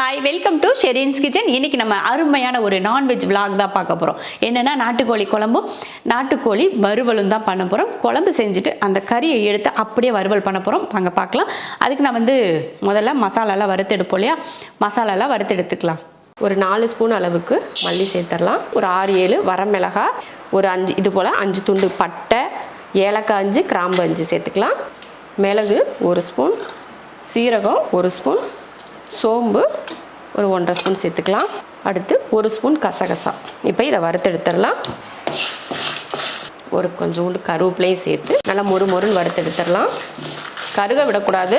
Hi welcome to Shereen's kitchen இன்னைக்கு நம்ம அருமையான ஒரு நான்வெஜ் vlog தான் பார்க்க போகிறோம் என்னென்னா நாட்டுக்கோழி குழம்பும் நாட்டுக்கோழி வறுவலும் தான் பண்ண போகிறோம் குழம்பு செஞ்சுட்டு அந்த கறியை எடுத்து அப்படியே வறுவல் பண்ண போகிறோம் வாங்க பார்க்கலாம். அதுக்கு நான் வந்து முதல்ல மசாலாலாம் வறுத்தெடுப்போம் இல்லையா? மசாலாலாம் வறுத்தெடுத்துக்கலாம். ஒரு நாலு ஸ்பூன் அளவுக்கு மல்லி சேர்த்துடலாம். ஒரு ஆறு ஏழு வரமிளகாய் ஒரு அஞ்சு இது போல் அஞ்சு துண்டு பட்டை ஏலக்காய் அஞ்சு கிராம்பு அஞ்சு சேர்த்துக்கலாம். மிளகு ஒரு ஸ்பூன் சீரகம் ஒரு ஸ்பூன் சோம்பு ஒரு ஒன்றரை ஸ்பூன் சேர்த்துக்கலாம். அடுத்து ஒரு ஸ்பூன் கசகசா. இப்போ இதை வறுத்தெடுத்துடலாம். ஒரு கொஞ்சோண்டு கருவேப்பிலையும் சேர்த்து நல்லா மொறு மொறுன்னு வறுத்தெடுத்துடலாம். கருக விடக்கூடாது.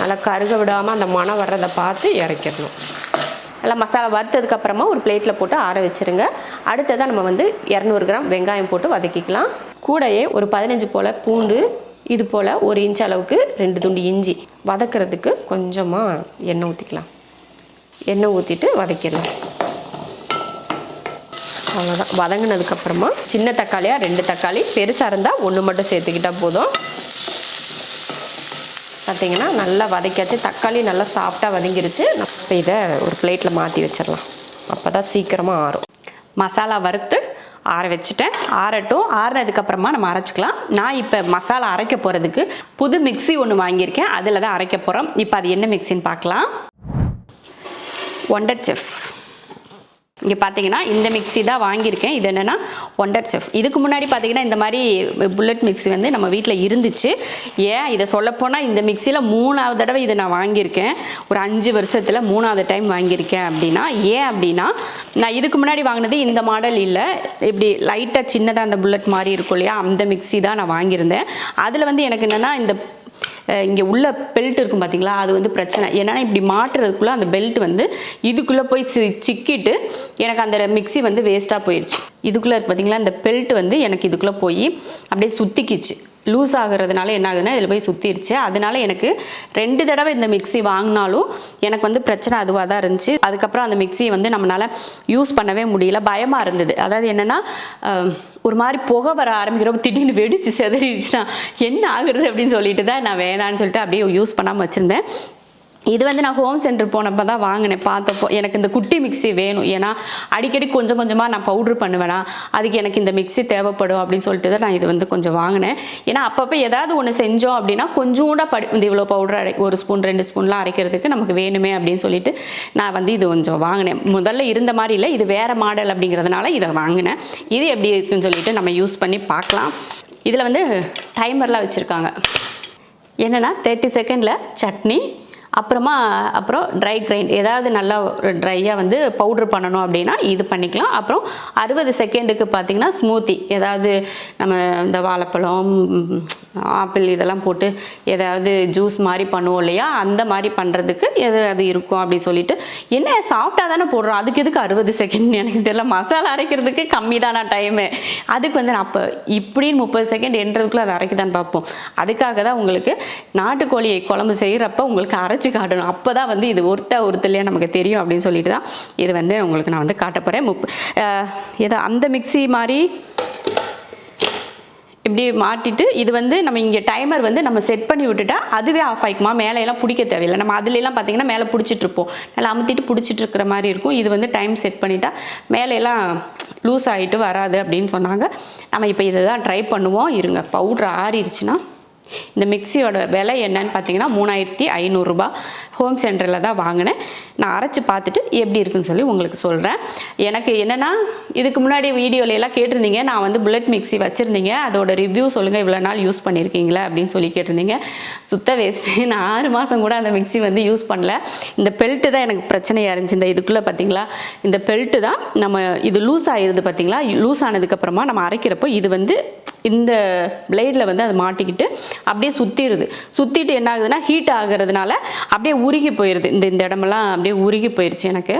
நல்லா கருக விடாமல் அந்த மணம் வர்றதை பார்த்து இறக்கிடணும். நல்லா மசாலா வறுத்ததுக்கப்புறமா ஒரு பிளேட்டில் போட்டு ஆற வச்சிருங்க. அடுத்ததாக நம்ம வந்து இரநூறு கிராம் வெங்காயம் போட்டு வதக்கிக்கலாம். கூடையே ஒரு பதினஞ்சு போல் பூண்டு இது போல் ஒரு இன்ச் அளவுக்கு ரெண்டு துண்டு இஞ்சி வதக்கிறதுக்கு கொஞ்சமாக எண்ணெய் ஊற்றிக்கலாம் எண்ணெய் ஊற்றிட்டு வதக்கிடலாம். அவ்வளோதான் வதங்கினதுக்கப்புறமா சின்ன தக்காளியாக ரெண்டு தக்காளி பெருசாக இருந்தால் ஒன்று மட்டும் சேர்த்துக்கிட்டால் போதும். பார்த்தீங்கன்னா நல்லா வதக்கியாச்சு. தக்காளி நல்லா சாஃப்டாக வதங்கிருச்சு. இப்போ இதை ஒரு பிளேட்டில் மாற்றி வச்சிடலாம். அப்போ தான் சீக்கிரமாக ஆறும். மசாலா வறுத்து ஆற வச்சுட்டேன். ஆறட்டும். ஆறினதுக்கப்புறமா நம்ம அரைச்சிக்கலாம். நான் இப்போ மசாலா அரைக்க போகிறதுக்கு புது மிக்ஸி ஒன்று வாங்கியிருக்கேன். அதில் தான் அரைக்க போகிறோம் இப்போ அது என்ன மிக்ஸின்னு பார்க்கலாம். ஒண்டர் செஃப் இங்கே பார்த்தீங்கன்னா இந்த மிக்ஸி தான் வாங்கியிருக்கேன். இது என்னென்னா ஒண்டர் செஃப் இதுக்கு முன்னாடி பார்த்தீங்கன்னா இந்த மாதிரி புல்லட் மிக்ஸி வந்து நம்ம வீட்டில் இருந்துச்சு. ஏன் இதை சொல்லப்போனால் இந்த மிக்சியில் மூணாவது தடவை இதை நான் வாங்கியிருக்கேன். ஒரு அஞ்சு வருஷத்தில் மூணாவது டைம் வாங்கியிருக்கேன் அப்படின்னா ஏன் அப்படின்னா நான் இதுக்கு முன்னாடி வாங்கினது இந்த மாடல் இல்லை. இப்படி லைட்டாக சின்னதாக அந்த புல்லட் மாதிரி இருக்கும் இல்லையா? அந்த மிக்ஸி தான் நான் வாங்கியிருந்தேன். அதில் வந்து எனக்கு என்னென்னா இந்த இங்கே உள்ள பெல்ட் இருக்கும் பார்த்தீங்களா அது வந்து பிரச்சனை. ஏன்னா இப்படி மாட்டுறதுக்குள்ளே அந்த பெல்ட் வந்து இதுக்குள்ளே போய் சிக்கிட்டு எனக்கு அந்த மிக்ஸி வந்து வேஸ்ட்டாக போயிடுச்சு இதுக்குள்ளே இருக்கு பார்த்தீங்களா அந்த பெல்ட் வந்து எனக்கு இதுக்குள்ளே போய் அப்படியே சுத்திக்கிச்சு. லூஸ் ஆகுறதுனால என்ன ஆகுதுன்னா இதில் போய் சுற்றிருச்சு அதனால எனக்கு ரெண்டு தடவை இந்த மிக்ஸி வாங்கினாலும் எனக்கு வந்து பிரச்சனை அதுவாக தான் இருந்துச்சு. அதுக்கப்புறம் அந்த மிக்ஸியை வந்து நம்மளால் யூஸ் பண்ணவே முடியல. பயமாக இருந்தது. அதாவது என்னென்னா ஒரு மாதிரி புகை வர ஆரம்பிக்கிறப்ப திடீர்னு வெடிச்சு செதறிடுச்சுன்னா என்ன ஆகுறது அப்படின்னு சொல்லிட்டு தான் நான் வேணான்னு சொல்லிட்டு அப்படியே யூஸ் பண்ணாமல் வச்சுருந்தேன். இது வந்து நான் ஹோம் சென்டர் போனப்போ தான் வாங்கினேன். பார்த்தப்போ எனக்கு இந்த குட்டி மிக்ஸி வேணும். ஏன்னா அடிக்கடி கொஞ்சம் கொஞ்சமாக நான் பவுட்ரு பண்ணுவேனா அதுக்கு எனக்கு இந்த மிக்ஸி தேவைப்படும் அப்படின்னு சொல்லிட்டு தான் நான் இது வந்து கொஞ்சம் வாங்கினேன். ஏன்னா அப்பப்போ ஏதாவது ஒன்று செஞ்சோம் அப்படின்னா கொஞ்சோண்டா படி இந்த இவ்வளோ பவுடர் அரை ஒரு ஸ்பூன் ரெண்டு ஸ்பூன்லாம் அரைக்கிறதுக்கு நமக்கு வேணுமே அப்படின்னு சொல்லிட்டு நான் வந்து இது கொஞ்சம் வாங்கினேன். முதல்ல இருந்த மாதிரி இல்லை இது வேறு மாடல் அப்படிங்கிறதுனால இதை வாங்கினேன். இது எப்படி இருக்குன்னு சொல்லிட்டு நம்ம யூஸ் பண்ணி பார்க்கலாம். இதில் வந்து டைமர்லாம் வச்சுருக்காங்க. என்னென்னா தேர்ட்டி செகண்டில் சட்னி அப்புறமா அப்புறம் ட்ரை கிரைண்ட் ஏதாவது நல்லா ட்ரையாக வந்து பவுட்ரு பண்ணணும் அப்படின்னா இது பண்ணிக்கலாம். அப்புறம் அறுபது செகண்டுக்கு பார்த்திங்கன்னா ஸ்மூத்தி ஏதாவது நம்ம இந்த வாழைப்பழம் ஆப்பிள் இதெல்லாம் போட்டு ஏதாவது ஜூஸ் மாதிரி பண்ணுவோம் இல்லையா? அந்த மாதிரி பண்ணுறதுக்கு எது அது இருக்கும் அப்படின்னு சொல்லிட்டு என்ன சாஃப்டாக தானே போடுறோம். அதுக்கு எதுக்கு அறுபது செகண்ட் எனக்கு தெரியல. மசாலா அரைக்கிறதுக்கு கம்மி தானா டைமு அதுக்கு வந்து நான் அப்போ இப்படின்னு முப்பது செகண்ட் என்றதுக்குள்ளே அதை அரைக்க பார்ப்போம். அதுக்காக தான் உங்களுக்கு நாட்டுக்கோழி குழம்பு செய்கிறப்ப உங்களுக்கு அரை வச்சு காட்டணும். அப்போ தான் வந்து இது ஒருத்த ஒருத்தலையா நமக்கு தெரியும் அப்படின்னு சொல்லிட்டு தான் இது வந்து உங்களுக்கு நான் வந்து காட்ட போகிறேன் முப் ஏதோ அந்த மிக்ஸி மாதிரி இப்படி மாட்டிட்டு இது வந்து நம்ம இங்கே டைமர் வந்து நம்ம செட் பண்ணி விட்டுட்டா அதுவே ஆஃப் ஆகிக்குமா மேலே எல்லாம் பிடிக்க தேவையில்லை. நம்ம அதுலலாம் பார்த்தீங்கன்னா மேலே பிடிச்சிட்ருப்போம் நல்லா அமுத்திட்டு பிடிச்சிட்டு இருக்கிற மாதிரி இருக்கும். இது வந்து டைம் செட் பண்ணிட்டா மேலே எல்லாம் லூஸ் ஆகிட்டு வராது அப்படின்னு சொன்னாங்க. நம்ம இப்போ இதை தான் ட்ரை பண்ணுவோம். இருங்க. பவுட்ரு ஆறிடுச்சுன்னா இந்த மிக்சியோட விலை என்னன்னு பார்த்தீங்கன்னா மூணாயிரத்தி ஐநூறுரூபா ஹோம் சென்டரில் தான் வாங்கினேன். நான் அரைச்சி பார்த்துட்டு எப்படி இருக்குன்னு சொல்லி உங்களுக்கு சொல்கிறேன் எனக்கு என்னென்னா இதுக்கு முன்னாடி வீடியோலையெல்லாம் கேட்டிருந்தீங்க. நான் வந்து புல்லட் மிக்சி வச்சுருந்தீங்க. அதோட ரிவ்யூ சொல்லுங்கள் இவ்வளோ நாள் யூஸ் பண்ணியிருக்கீங்களா அப்படின்னு சொல்லி கேட்டிருந்தீங்க. சுத்த வேஸ்ட்டு நான் ஆறு மாதம் கூட அந்த மிக்ஸி வந்து யூஸ் பண்ணல. இந்த பெல்ட்டு தான் எனக்கு பிரச்சனையாக இருந்துச்சு. இந்த இதுக்குள்ளே பார்த்தீங்களா? இந்த பெல்ட்டு தான் நம்ம இது லூஸ் ஆகிருது பார்த்தீங்களா? லூஸ் ஆனதுக்கப்புறமா நம்ம அரைக்கிறப்போ இது வந்து இந்த பிளேடில் வந்து அது மாட்டிக்கிட்டு அப்படியே சுற்றிடுது சுற்றிட்டு என்ன ஆகுதுன்னா ஹீட் ஆகிறதுனால அப்படியே உருகி போயிடுது இந்த இந்த இடமெல்லாம் அப்படியே உருகி போயிடுச்சு எனக்கு.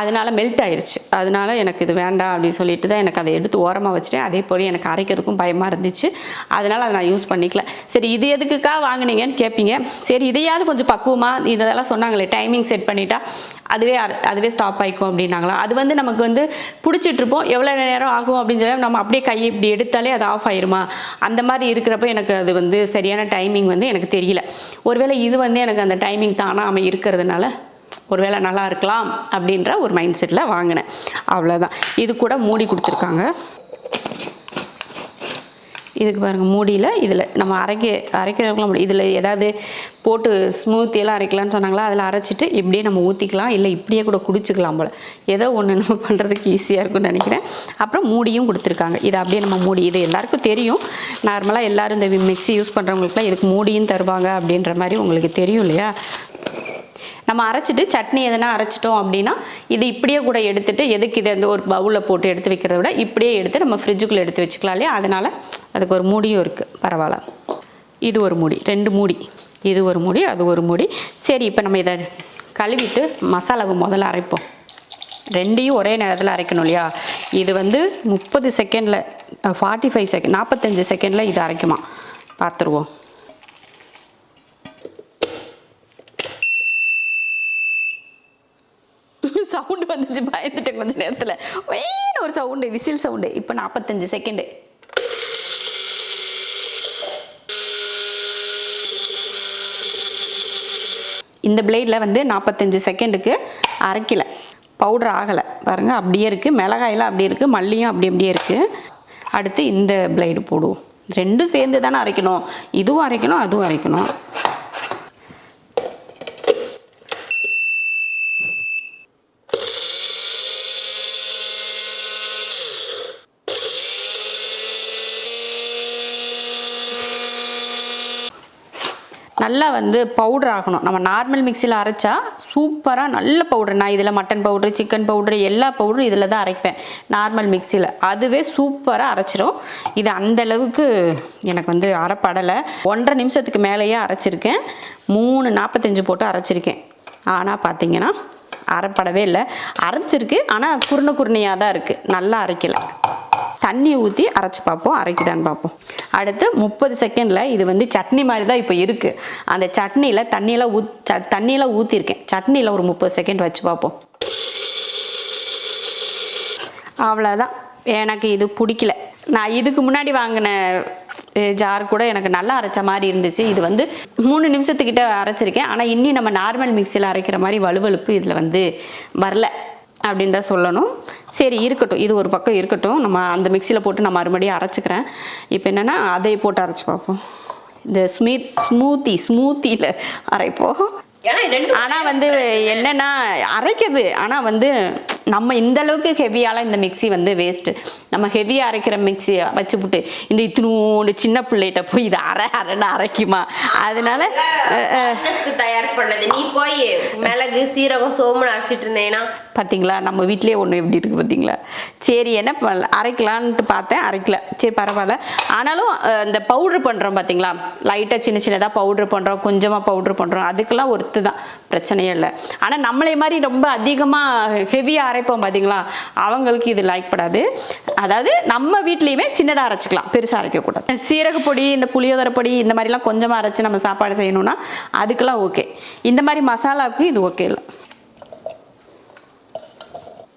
அதனால மெல்ட் ஆயிடுச்சு அதனால எனக்கு இது வேண்டாம் அப்படின்னு சொல்லிட்டு தான் எனக்கு அதை எடுத்து ஓரமாக வச்சுட்டேன். அதே போல் எனக்கு அரைக்கிறதுக்கும் பயமாக இருந்துச்சு. அதனால் அதை நான் யூஸ் பண்ணிக்கல. சரி இது எதுக்குக்கா வாங்குனீங்கன்னு கேட்பீங்க சரி இதையாவது கொஞ்சம் பக்குவமாக இதெல்லாம் சொன்னாங்களே டைமிங் செட் பண்ணிட்டா. அதுவே அதுவே ஸ்டாப் ஆகிக்கும் அப்படின்னாங்களா அது வந்து நமக்கு வந்து பிடிச்சிட்டு இருப்போம் எவ்வளோ நேரம் ஆகும் அப்படின்னு சொல்லி நம்ம அப்படியே கை இப்படி எடுத்தாலே அது ஆஃப் ஆயிருமா? அந்த மாதிரி இருக்கிறப்ப எனக்கு அது வந்து சரியான டைமிங் வந்து எனக்கு தெரியல. ஒருவேளை இது வந்து எனக்கு அந்த டைமிங் தானாக அமை இருக்கிறதுனால ஒருவேளை நல்லா இருக்கலாம் அப்படின்ற ஒரு மைண்ட் செட்டில் வாங்கினேன். அவ்வளோதான் இது கூட மூடி கொடுத்துருக்காங்க. இதுக்கு பாருங்கள் மூடியில் இதில் நம்ம அரைக்க அரைக்கிறதுக்குலாம் இதில் ஏதாவது போட்டு ஸ்மூத்தியெல்லாம் அரைக்கலாம்னு சொன்னாங்களா அதில் அரைச்சிட்டு இப்படியே நம்ம ஊற்றிக்கலாம் இல்லை இப்படியே கூட குடிச்சிக்கலாம் போல். ஏதோ ஒன்று நம்ம பண்ணுறதுக்கு ஈஸியாக இருக்கும்னு நினைக்கிறேன். அப்புறம் மூடியும் கொடுத்துருக்காங்க. இதை அப்படியே நம்ம மூடி இது எல்லாருக்கும் தெரியும். நார்மலாக எல்லோரும் இந்த மிக்ஸி யூஸ் பண்ணுறவங்களுக்குலாம் இதுக்கு மூடியும் தருவாங்க அப்படின்ற மாதிரி உங்களுக்கு தெரியும் இல்லையா? நம்ம அரைச்சிட்டு சட்னி எதனா அரைச்சிட்டோம் அப்படின்னா இது இப்படியே கூட எடுத்துகிட்டு எதுக்கு இதை வந்து ஒரு பவுலில் போட்டு எடுத்து வைக்கிறத விட இப்படியே எடுத்து நம்ம ஃப்ரிட்ஜுக்குள்ளே எடுத்து வச்சுக்கலாம் இல்லையா? அதனால் அதுக்கு ஒரு மூடியும் இருக்குது பரவாயில்ல. இது ஒரு மூடி ரெண்டு மூடி. இது ஒரு மூடி அது ஒரு மூடி. சரி இப்போ நம்ம இதை கழுவிட்டு மசாலாவை முதல்ல அரைப்போம். ரெண்டையும் ஒரே நேரத்தில் அரைக்கணும் இல்லையா? இது வந்து முப்பது செகண்டில் ஃபார்ட்டி ஃபைவ் செகண்ட் நாற்பத்தஞ்சு செகண்டில் இது அரைக்குமா? பார்த்துருவோம். கொஞ்ச நேரத்தில் வேணும் ஒரு சவுண்டு விசில் சவுண்டு இப்போ நாற்பத்தஞ்சு செகண்டு இந்த பிளேடில் வந்து நாற்பத்தஞ்சு செகண்டுக்கு அரைக்கல. பவுடர் ஆகலை. பாருங்கள் அப்படியே இருக்குது மிளகாயெல்லாம் அப்படியே இருக்குது மல்லியும் அப்படி அப்படியே இருக்குது அடுத்து இந்த பிளேடு போடுவோம். ரெண்டும் சேர்ந்து தானே அரைக்கணும். இதுவும் அரைக்கணும் அதுவும் அரைக்கணும். நல்லா வந்து பவுடர் ஆகணும். நம்ம நார்மல் மிக்சியில் அரைச்சா சூப்பராக நல்ல பவுடர் நான் இதில் மட்டன் பவுட்ரு சிக்கன் பவுட்ரு எல்லா பவுடரும் இதில் தான் அரைப்பேன். நார்மல் மிக்சியில் அதுவே சூப்பராக அரைச்சிரும். இது அந்த அளவுக்கு எனக்கு வந்து அரைப்படலை. ஒன்றரை நிமிஷத்துக்கு மேலேயே அரைச்சிருக்கேன். மூணு நாற்பத்தஞ்சு போட்டு அரைச்சிருக்கேன். ஆனால் பார்த்தீங்கன்னா அரைப்படவே இல்லை. அரைச்சிருக்கு ஆனால் குருணை குருணையாக தான் இருக்குது நல்லா அரைக்கலை. தண்ணி ஊற்றி அரைச்சி பார்ப்போம் அரைக்குதான்னு பார்ப்போம். அடுத்து முப்பது செகண்டில் இது வந்து சட்னி மாதிரி தான் இப்போ இருக்குது அந்த சட்னியில் தண்ணியெல்லாம் ஊத் ச தண்ணியெல்லாம் ஊற்றிருக்கேன் சட்னியில் ஒரு முப்பது செகண்ட் வச்சு பார்ப்போம். அவ்வளோதான் எனக்கு இது பிடிக்கல. நான் இதுக்கு முன்னாடி வாங்கின ஜார் கூட எனக்கு நல்லா அரைச்ச மாதிரி இருந்துச்சு. இது வந்து மூணு நிமிஷத்துக்கிட்ட அரைச்சிருக்கேன். ஆனால் இன்னி நம்ம நார்மல் மிக்சியில் அரைக்கிற மாதிரி வலுவலுப்பு இதில் வந்து வரல. அப்படின்னு தான் சொல்லணும். சரி இருக்கட்டும். இது ஒரு பக்கம் இருக்கட்டும். நம்ம அந்த மிக்சியில் போட்டு நான் மறுபடியும் அரைச்சிக்கிறேன். இப்போ என்னென்னா அதை போட்டு அரைச்சி பார்ப்போம். இந்த ஸ்மீத் ஸ்மூத்தி ஸ்மூத்தியில் அரைப்போம். ஆனால் வந்து என்னென்னா அரைக்குது ஆனால் வந்து நம்ம இந்த அளவுக்கு ஹெவியால இந்த மிக்ஸி வந்து வேஸ்ட்டு நம்ம ஹெவியாக அரைக்கிற மிக்ஸி வச்சுப்புட்டு இந்த இத்தினூண்டு சின்ன பிள்ளைகிட்ட போய் இது அரை அரைன்னு அரைக்குமா? அதனால தயார் பண்ணது. நீ போய் மிளகு சீரகம் சோம்பு அரைச்சிட்டு இருந்தேன்னா பார்த்தீங்களா நம்ம வீட்டிலே ஒன்று எப்படி இருக்குது பார்த்தீங்களா சரி என்ன அரைக்கலான்ட்டு பார்த்தேன் அரைக்கல. சரி பரவாயில்ல. ஆனாலும் இந்த பவுட்ரு பண்ணுறோம் பார்த்தீங்களா லைட்டாக சின்ன சின்னதாக பவுட்ரு பண்ணுறோம் கொஞ்சமாக பவுட்ரு பண்ணுறோம் அதுக்கெல்லாம் ஒருத்து தான். பிரச்சனையே இல்லை. ஆனால் நம்மளே மாதிரி ரொம்ப அதிகமாக ஹெவியாக அரைப்போம் பார்த்தீங்களா அவங்களுக்கு இது லைக் படாது. அதாவது நம்ம வீட்லேயுமே சின்னதாக அரைச்சிக்கலாம். பெருசாக அரைக்கக்கூடாது சீரக பொடி இந்த புளியோதரை பொடி இந்த மாதிரிலாம் கொஞ்சமாக அரைச்சி நம்ம சாப்பாடு செய்யணும்னா அதுக்கெல்லாம் ஓகே இந்த மாதிரி மசாலாவுக்கு இது ஓகே இல்லை.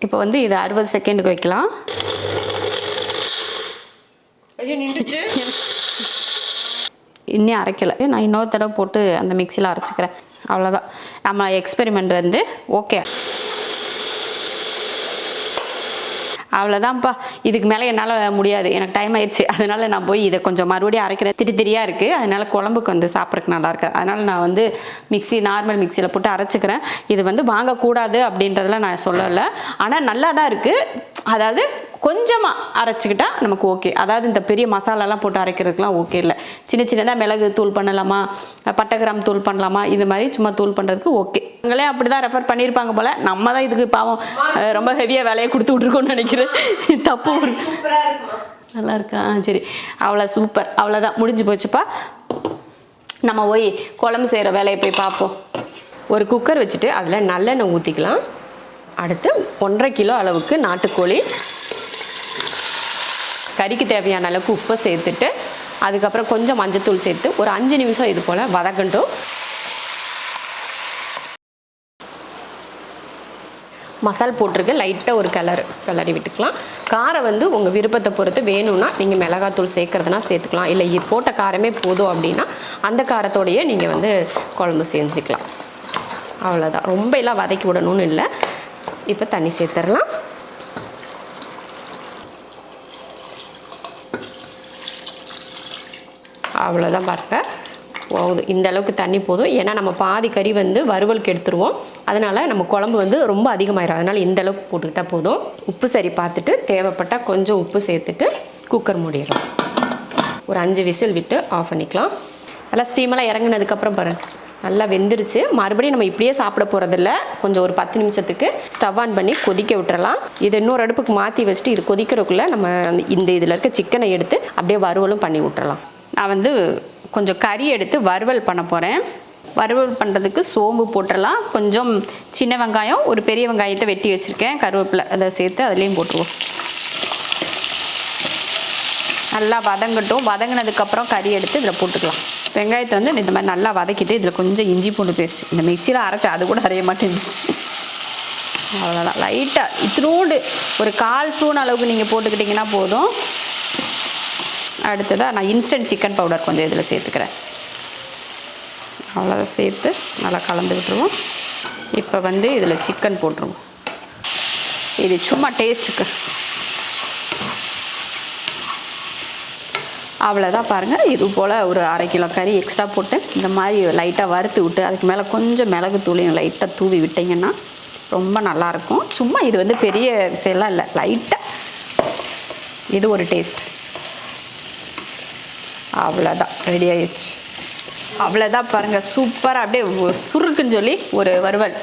இப்போ வந்து இது அறுபது செகண்டுக்கு வைக்கலாம். இன்னும் அரைக்கலை. நான் இன்னொரு தடவை போட்டு அந்த மிக்சியில் அரைச்சிக்கிறேன். அவ்வளோதான் நம்ம எக்ஸ்பெரிமெண்ட் வந்து ஓகே அவ்வளோதான்ப்பா இதுக்கு மேலே என்னால் முடியாது. எனக்கு டைம் ஆயிடுச்சு. அதனால நான் போய் இதை கொஞ்சம் மறுபடியும் அரைக்கிறேன் திரி திரியாக இருக்குது அதனால் குழம்புக்கு வந்து சாப்பிட்றதுக்கு நல்லா இருக்கு. அதனால் நான் வந்து மிக்சி நார்மல் மிக்சியில் போட்டு அரைச்சிக்கிறேன். இது வந்து வாங்கக்கூடாது அப்படின்றதெல்லாம் நான் சொல்லலை. ஆனால் நல்லா தான் இருக்குது அதாவது கொஞ்சமாக அரைச்சிக்கிட்டா நமக்கு ஓகே அதாவது இந்த பெரிய மசாலாலாம் போட்டு அரைக்கிறதுக்குலாம் ஓகே இல்லை. சின்ன சின்னதாக மிளகு தூள் பண்ணலாமா? பட்டை கிராம் தூள் பண்ணலாமா? இது மாதிரி சும்மா தூள் பண்ணுறதுக்கு ஓகே அவங்களே அப்படி தான் ரெஃபர் பண்ணியிருப்பாங்க போல். நம்ம தான் இதுக்கு பாவம் ரொம்ப ஹெவியாக வேலையை கொடுத்து விட்ருக்கோம்னு நினைக்கிறேன். தப்பு நல்லா இருக்கா? சரி. அவ்வளோ சூப்பர் அவ்வளோதான் முடிஞ்சு போச்சுப்பா. நம்ம போய் குழம்பு செய்கிற வேலையை போய் பார்ப்போம். ஒரு குக்கர் வச்சுட்டு அதில் நல்லெண்ணெய் ஊற்றிக்கலாம் அடுத்து ஒன்றரை கிலோ அளவுக்கு நாட்டுக்கோழி கறிக்கு தேவையான அளவுக்கு உப்பை சேர்த்துட்டு அதுக்கப்புறம் கொஞ்சம் மஞ்சத்தூள் சேர்த்து ஒரு அஞ்சு நிமிஷம் இது போல் வதக்கட்டும். மசால் போட்டிருக்கு லைட்டாக ஒரு கலர் கிளறி விட்டுக்கலாம். காரம் வந்து உங்கள் விருப்பத்தை பொறுத்து வேணும்னா நீங்கள் மிளகாத்தூள் சேர்க்குறதுனா சேர்த்துக்கலாம். இல்லை இது போட்ட காரமே போதும் அப்படின்னா அந்த காரத்தோடையே நீங்கள் வந்து குழம்பு செஞ்சுக்கலாம். அவ்வளோதான் ரொம்ப எல்லாம் வதக்கி விடணும்னு இல்லை. இப்போ தண்ணி சேர்த்துடலாம். அவ்வளோதான் பாருங்க. போகுது. இந்த அளவுக்கு தண்ணி போதும். ஏன்னா நம்ம பாதி கறி வந்து வறுவலுக்கு எடுத்துருவோம். அதனால் நம்ம குழம்பு வந்து ரொம்ப அதிகமாயிடும் அதனால் இந்த அளவுக்கு போட்டுக்கிட்டால் போதும். உப்பு சரி பார்த்துட்டு தேவைப்பட்டால் கொஞ்சம் உப்பு சேர்த்துட்டு குக்கர் மூடிடலாம் ஒரு அஞ்சு விசில் விட்டு ஆஃப் பண்ணிக்கலாம். நல்லா ஸ்டீமெல்லாம் இறங்குனதுக்கப்புறம் பாருங்க. நல்லா வெந்துருச்சு. மறுபடியும் நம்ம இப்படியே சாப்பிட போகிறதில்ல கொஞ்சம் ஒரு பத்து நிமிஷத்துக்கு ஸ்டவ் ஆன் பண்ணி கொதிக்க விட்டுறலாம். இதை இன்னொரு அடுப்புக்கு மாற்றி வச்சுட்டு இது கொதிக்கிறதுக்குள்ளே நம்ம இந்த இதில் இருக்க சிக்கனை எடுத்து அப்படியே வறுவலும் பண்ணி விட்டுறலாம். நான் வந்து கொஞ்சம் கறி எடுத்து வறுவல் பண்ண போகிறேன் வறுவல் பண்ணுறதுக்கு சோம்பு போட்டுடலாம் கொஞ்சம் சின்ன வெங்காயம் ஒரு பெரிய வெங்காயத்தை வெட்டி வச்சுருக்கேன். கருவேப்பிலை அதை சேர்த்து அதுலேயும் போட்டுருவோம். நல்லா வதங்கட்டும். வதங்கினதுக்கப்புறம் கறி எடுத்து இதில் போட்டுக்கலாம். வெங்காயத்தை வந்து இந்த மாதிரி நல்லா வதக்கிட்டு இதில் கொஞ்சம் இஞ்சி பூண்டு பேஸ்ட். இந்த மிக்சியில் அரைச்சா அது கூட அரைய மாட்டேங்குது அவ்வளோதான் லைட்டாக இத்தினோண்டு ஒரு கால் ஸ்பூன் அளவுக்கு நீங்கள் போட்டுக்கிட்டிங்கன்னா போதும். அடுத்ததாக நான் இன்ஸ்டன்ட் சிக்கன் பவுடர் கொஞ்சம் இதில் சேர்த்துக்கிறேன். அவ்வளோதான் சேர்த்து நல்லா கலந்து விட்டுருவோம். இப்போ வந்து இதில் சிக்கன் போட்டுருவோம். இது சும்மா டேஸ்ட்டுக்கு அவ்வளோதான் பாருங்கள் இது போல் ஒரு அரை கிலோ கறி எக்ஸ்ட்ரா போட்டு இந்த மாதிரி லைட்டாக வறுத்து விட்டு அதுக்கு மேலே கொஞ்சம் மிளகு தூளையும் லைட்டாக தூவி விட்டிங்கன்னா ரொம்ப நல்லாயிருக்கும் சும்மா இது வந்து பெரிய விஷயம்லாம் இல்லை. லைட்டாக இது ஒரு டேஸ்ட் அவ்வளோதான் ரெடி ஆயிடுச்சு. அவ்வளோதான் பாருங்கள் சூப்பராக அப்படியே சுருக்குன்னு சொல்லி ஒரு வறுவல்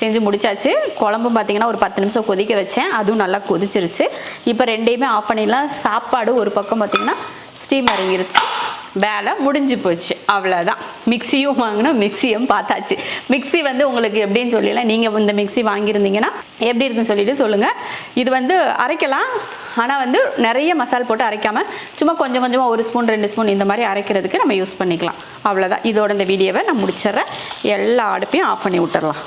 செஞ்சு முடிச்சாச்சு. குழம்பு பார்த்தீங்கன்னா ஒரு பத்து நிமிஷம் கொதிக்க வச்சேன். அதுவும் நல்லா கொதிச்சிருச்சு. இப்போ ரெண்டையுமே ஆஃப் பண்ணிடலாம். சாப்பாடு ஒரு பக்கம் பார்த்தீங்கன்னா ஸ்டீம் இறங்கிருச்சு வேலை முடிஞ்சு போச்சு. அவ்வளோதான் மிக்சியும் வாங்கினோம் மிக்சியும் பார்த்தாச்சு. மிக்ஸி வந்து உங்களுக்கு எப்படின்னு சொல்லலாம் நீங்கள் இந்த மிக்ஸி வாங்கியிருந்தீங்கன்னா எப்படி இருக்குன்னு சொல்லிட்டு சொல்லுங்கள் இது வந்து அரைக்கலாம். ஆனால் வந்து நிறைய மசால் போட்டு அரைக்காமல் சும்மா கொஞ்சம் கொஞ்சமாக ஒரு ஸ்பூன் ரெண்டு ஸ்பூன் இந்த மாதிரி அரைக்கிறதுக்கு நம்ம யூஸ் பண்ணிக்கலாம். அவ்வளோதான் இதோட இந்த வீடியோவை நான் முடிச்சிடுறேன். எல்லா அடுப்பையும் ஆஃப் பண்ணி விட்டுறலாம்.